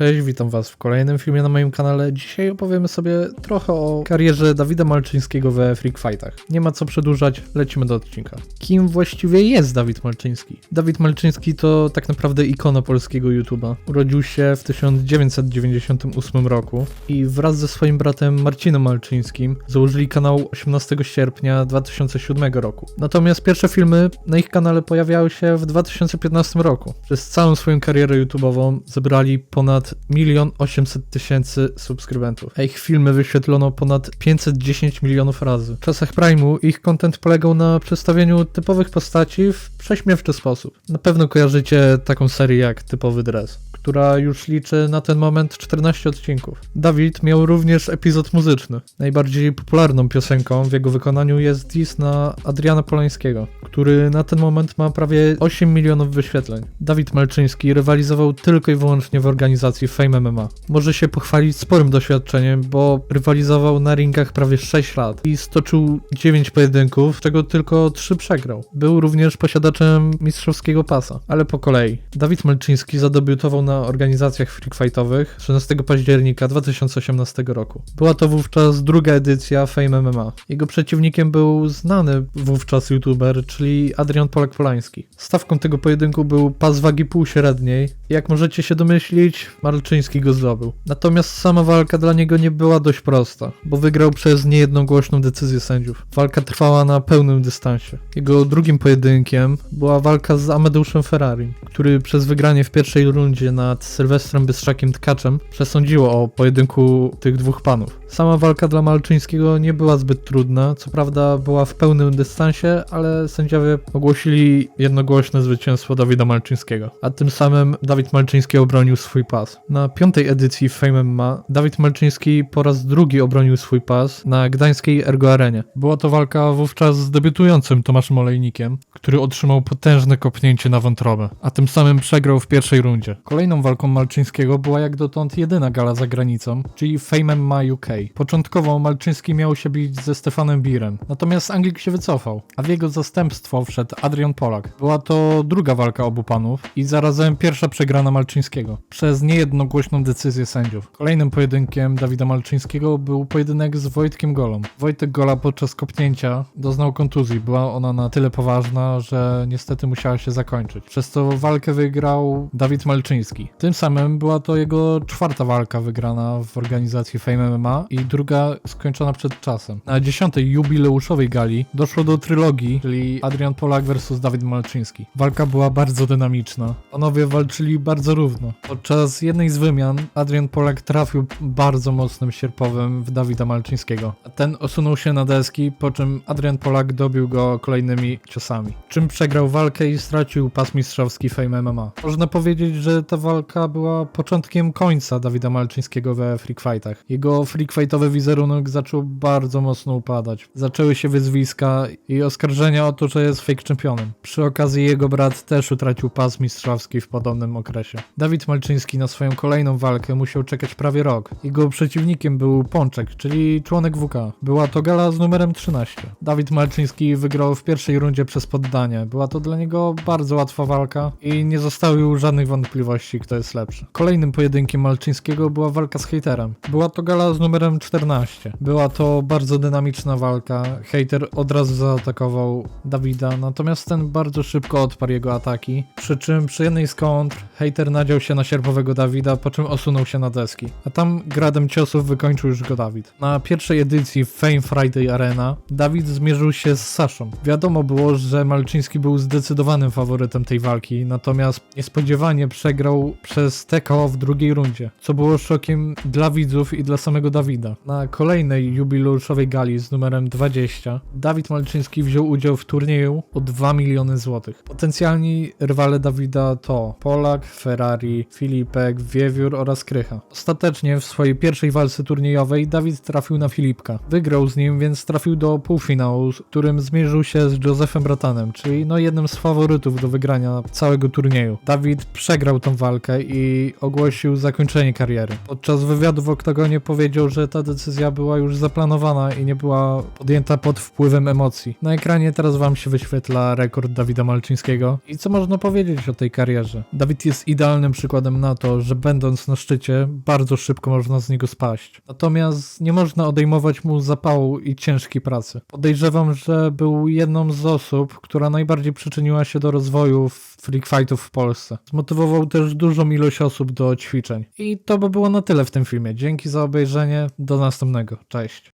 Cześć, witam was w kolejnym filmie na moim kanale. Dzisiaj opowiemy sobie trochę o karierze Dawida Malczyńskiego we Freak Fightach. Nie ma co przedłużać, lecimy do odcinka. Kim właściwie jest Dawid Malczyński? Dawid Malczyński to tak naprawdę ikona polskiego YouTube'a. Urodził się w 1998 roku i wraz ze swoim bratem Marcinem Malczyńskim założyli kanał 18 sierpnia 2007 roku. Natomiast pierwsze filmy na ich kanale pojawiały się w 2015 roku. Przez całą swoją karierę YouTube'ową zebrali ponad 1 800 tysięcy subskrybentów, a ich filmy wyświetlono ponad 510 milionów razy. W czasach Prime'u ich content polegał na przedstawieniu typowych postaci w prześmiewczy sposób. Na pewno kojarzycie taką serię jak Typowy Dress, która już liczy na ten moment 14 odcinków. Dawid miał również epizod muzyczny. Najbardziej popularną piosenką w jego wykonaniu jest diss na Adriana Polańskiego, który na ten moment ma prawie 8 milionów wyświetleń. Dawid Malczyński rywalizował tylko i wyłącznie w organizacji Fame MMA. Może się pochwalić sporym doświadczeniem, bo rywalizował na ringach prawie 6 lat i stoczył 9 pojedynków, z czego tylko 3 przegrał. Był również posiadaczem mistrzowskiego pasa, ale po kolei. Dawid Malczyński zadebiutował na organizacjach freak fightowych 13 października 2018 roku. Była to wówczas druga edycja Fame MMA. Jego przeciwnikiem był znany wówczas youtuber, czyli Adrian Polak-Polański. Stawką tego pojedynku był pas wagi półśredniej. Jak możecie się domyślić, Malczyński go zdobył. Natomiast sama walka dla niego nie była dość prosta, bo wygrał przez niejedną głośną decyzję sędziów. Walka trwała na pełnym dystansie. Jego drugim pojedynkiem była walka z Amadeuszem Ferrari, który przez wygranie w pierwszej rundzie nad Sylwestrem Bystrzakiem Tkaczem przesądziło o pojedynku tych dwóch panów. Sama walka dla Malczyńskiego nie była zbyt trudna, co prawda była w pełnym dystansie, ale sędziowie ogłosili jednogłośne zwycięstwo Dawida Malczyńskiego, a tym samym Dawid Malczyński obronił swój pas. Na piątej edycji Fame MMA Dawid Malczyński po raz drugi obronił swój pas na gdańskiej Ergo Arenie. Była to walka wówczas z debiutującym Tomaszem Olejnikiem, który otrzymał potężne kopnięcie na wątrobę, a tym samym przegrał w pierwszej rundzie. Kolejną walką Malczyńskiego była jak dotąd jedyna gala za granicą, czyli Fame MMA UK. Początkowo Malczyński miał się bić ze Stefanem Birem, natomiast Anglik się wycofał, a w jego zastępstwo wszedł Adrian Polak. Była to druga walka obu panów i zarazem pierwsza przegrana Malczyńskiego przez niejednogłośną decyzję sędziów. Kolejnym pojedynkiem Dawida Malczyńskiego był pojedynek z Wojtkiem Golą. Wojtek Gola podczas kopnięcia doznał kontuzji. Była ona na tyle poważna, że niestety musiała się zakończyć. Przez to walkę wygrał Dawid Malczyński. Tym samym była to jego czwarta walka wygrana w organizacji Fame MMA i druga skończona przed czasem. Na dziesiątej jubileuszowej gali doszło do trylogii, czyli Adrian Polak vs Dawid Malczyński. Walka była bardzo dynamiczna. Panowie walczyli bardzo równo. Podczas jednej z wymian Adrian Polak trafił bardzo mocnym sierpowym w Dawida Malczyńskiego. Ten osunął się na deski, po czym Adrian Polak dobił go kolejnymi ciosami. Czym przegrał walkę i stracił pas mistrzowski Fame MMA. Można powiedzieć, że ta walka była początkiem końca Dawida Malczyńskiego we freak fightach. Jego freak fightowy wizerunek zaczął bardzo mocno upadać. Zaczęły się wyzwiska i oskarżenia o to, że jest fake championem. Przy okazji jego brat też utracił pas mistrzowski w podobnym okresie. Dawid Malczyński na swoją kolejną walkę musiał czekać prawie rok. Jego przeciwnikiem był Pączek, czyli członek WK. Była to gala z numerem 13. Dawid Malczyński wygrał w pierwszej rundzie przez poddanie. Była to dla niego bardzo łatwa walka i nie zostało już żadnych wątpliwości, kto jest lepszy. Kolejnym pojedynkiem Malczyńskiego była walka z hejterem. Była to gala z numerem 14. Była to bardzo dynamiczna walka. Hejter od razu zaatakował Dawida, natomiast ten bardzo szybko odparł jego ataki. Przy czym przy jednej z kontr hejter nadział się na sierpowego Dawida, po czym osunął się na deski. A tam gradem ciosów wykończył już go Dawid. Na pierwszej edycji Fame Friday Arena Dawid zmierzył się z Saszą. Wiadomo było, że Malczyński był zdecydowanym faworytem tej walki, natomiast niespodziewanie przegrał przez TKO w drugiej rundzie, co było szokiem dla widzów i dla samego Dawida. Na kolejnej jubileuszowej gali z numerem 20 Dawid Malczyński wziął udział w turnieju o 2 miliony złotych. Potencjalni rywale Dawida to Polak, Ferrari, Filipek, Wiewiór oraz Krycha. Ostatecznie w swojej pierwszej walce turniejowej Dawid trafił na Filipka. Wygrał z nim, więc trafił do półfinału, z którym zmierzył się z Josephem Bratanem, czyli no jednym z faworytów do wygrania całego turnieju. Dawid przegrał tą walkę i ogłosił zakończenie kariery. Podczas wywiadu w oktagonie powiedział, że że ta decyzja była już zaplanowana i nie była podjęta pod wpływem emocji. Na ekranie teraz wam się wyświetla rekord Dawida Malczyńskiego. I co można powiedzieć o tej karierze? Dawid jest idealnym przykładem na to, że będąc na szczycie, bardzo szybko można z niego spaść. Natomiast nie można odejmować mu zapału i ciężkiej pracy. Podejrzewam, że był jedną z osób, która najbardziej przyczyniła się do rozwoju freak fightów w Polsce. Zmotywował też dużą ilość osób do ćwiczeń. I to by było na tyle w tym filmie. Dzięki za obejrzenie. Do następnego. Cześć.